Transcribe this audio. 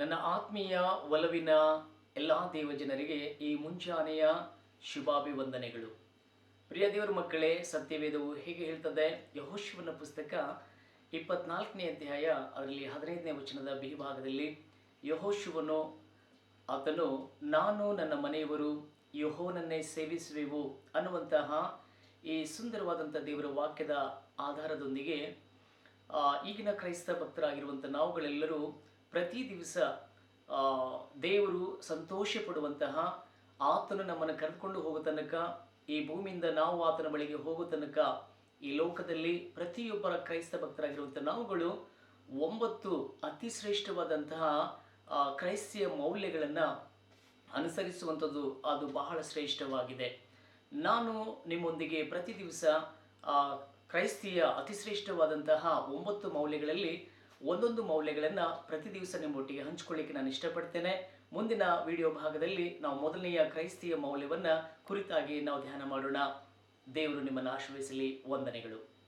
ನನ್ನ ಆತ್ಮೀಯ ಒಲವಿನ ಎಲ್ಲ ದೇವಜನರಿಗೆ ಈ ಮುಂಜಾನೆಯ ಶುಭಾಭಿವಂದನೆಗಳು. ಪ್ರಿಯ ದೇವರ ಮಕ್ಕಳೇ, ಸತ್ಯವೇದವು ಹೇಗೆ ಹೇಳ್ತದೆ, ಯಹೋಶಿವನ ಪುಸ್ತಕ ಇಪ್ಪತ್ನಾಲ್ಕನೇ ಅಧ್ಯಾಯ ಅದರಲ್ಲಿ ಹದಿನೈದನೇ ವಚನದ ಬಿಹಿಭಾಗದಲ್ಲಿ ಯಹೋಶಿವನು ಆತನು, ನಾನು ನನ್ನ ಮನೆಯವರು ಯಹೋನನ್ನೇ ಸೇವಿಸುವೆವು ಅನ್ನುವಂತಹ ಈ ಸುಂದರವಾದಂಥ ದೇವರ ವಾಕ್ಯದ ಆಧಾರದೊಂದಿಗೆ ಈಗಿನ ಕ್ರೈಸ್ತ ಭಕ್ತರಾಗಿರುವಂಥ ನಾವುಗಳೆಲ್ಲರೂ ಪ್ರತಿ ದಿವಸ ದೇವರು ಸಂತೋಷ ಪಡುವಂತಹ ಆತನು ನಮ್ಮನ್ನು ಕರೆದುಕೊಂಡು ಹೋಗೋ ತನಕ, ಈ ಭೂಮಿಯಿಂದ ನಾವು ಆತನ ಬಳಿಗೆ ಹೋಗೋ ತನಕ, ಈ ಲೋಕದಲ್ಲಿ ಪ್ರತಿಯೊಬ್ಬರ ಕ್ರೈಸ್ತ ಭಕ್ತರಾಗಿರುವಂಥ ನಾವುಗಳು ಒಂಬತ್ತು ಅತಿ ಶ್ರೇಷ್ಠವಾದಂತಹ ಕ್ರೈಸ್ತಿಯ ಮೌಲ್ಯಗಳನ್ನು ಅನುಸರಿಸುವಂಥದ್ದು ಅದು ಬಹಳ ಶ್ರೇಷ್ಠವಾಗಿದೆ. ನಾನು ನಿಮ್ಮೊಂದಿಗೆ ಪ್ರತಿ ದಿವಸ ಕ್ರೈಸ್ತಿಯ ಅತಿ ಶ್ರೇಷ್ಠವಾದಂತಹ ಒಂಬತ್ತು ಮೌಲ್ಯಗಳಲ್ಲಿ ಒಂದೊಂದು ಮೌಲ್ಯಗಳನ್ನು ಪ್ರತಿ ದಿವಸ ನಿಮ್ಮೊಟ್ಟಿಗೆ ಹಂಚಿಕೊಳ್ಳಿಕ್ಕೆ ನಾನು ಇಷ್ಟಪಡ್ತೇನೆ. ಮುಂದಿನ ವಿಡಿಯೋ ಭಾಗದಲ್ಲಿ ನಾವು ಮೊದಲನೆಯ ಕ್ರೈಸ್ತಿಯ ಮೌಲ್ಯವನ್ನು ಕುರಿತಾಗಿ ನಾವು ಧ್ಯಾನ ಮಾಡೋಣ. ದೇವರು ನಿಮ್ಮನ್ನು ಆಶ್ರಯಿಸಲಿ ವಂದನೆಗಳು.